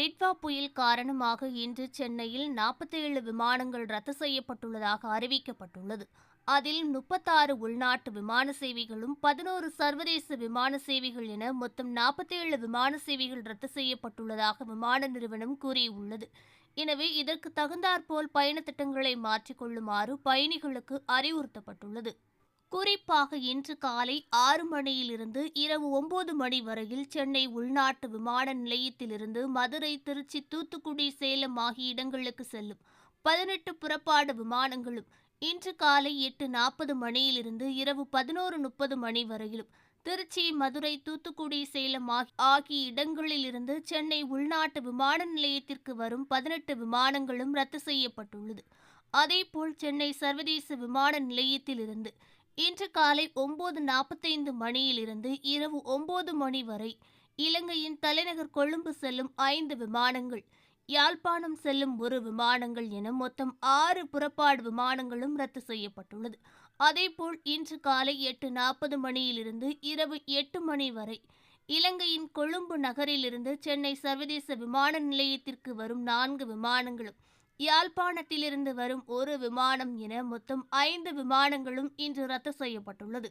டிட்வா புயல் காரணமாக இன்று சென்னையில் 47 விமானங்கள் ரத்து செய்யப்பட்டுள்ளதாக அறிவிக்கப்பட்டுள்ளது. அதில் முப்பத்தாறு உள்நாட்டு விமான சேவைகளும் பதினோரு சர்வதேச விமான சேவைகள் என மொத்தம் 47 விமான சேவைகள் ரத்து செய்யப்பட்டுள்ளதாக விமான நிறுவனம் கூறியுள்ளது. எனவே இதற்கு தகுந்தாற்போல் பயண திட்டங்களை மாற்றிக்கொள்ளுமாறு பயணிகளுக்கு அறிவுறுத்தப்பட்டுள்ளது. குறிப்பாக இன்று காலை ஆறு மணியிலிருந்து இரவு ஒன்பது மணி வரையில் சென்னை உள்நாட்டு விமான நிலையத்திலிருந்து மதுரை திருச்சி தூத்துக்குடி சேலம் ஆகிய இடங்களுக்கு செல்லும் பதினெட்டு புறப்பாடு விமானங்களும் இன்று காலை எட்டு நாற்பது மணியிலிருந்து இரவு பதினோரு முப்பது மணி வரையிலும் திருச்சி மதுரை தூத்துக்குடி சேலம் ஆகிய இடங்களிலிருந்து சென்னை உள்நாட்டு விமான நிலையத்திற்கு வரும் பதினெட்டு விமானங்களும் ரத்து செய்யப்பட்டுள்ளது. அதேபோல் சென்னை சர்வதேச விமான நிலையத்திலிருந்து இன்று காலை ஒன்பது நாற்பத்தைந்து மணியிலிருந்து இரவு ஒன்பது மணி வரை இலங்கையின் தலைநகர் கொழும்பு செல்லும் ஐந்து விமானங்கள் யாழ்ப்பாணம் செல்லும் ஒரு விமானங்கள் என மொத்தம் ஆறு புறப்பாடு விமானங்களும் ரத்து செய்யப்பட்டுள்ளது. அதேபோல் இன்று காலை எட்டு நாற்பது மணியிலிருந்து இரவு எட்டு மணி வரை இலங்கையின் கொழும்பு நகரிலிருந்து சென்னை சர்வதேச விமான நிலையத்திற்கு வரும் நான்கு விமானங்களும் யாழ்ப்பாணத்திலிருந்து வரும் ஒரு விமானம் என மொத்தம் ஐந்து விமானங்களும் இன்று ரத்து செய்யப்பட்டுள்ளது.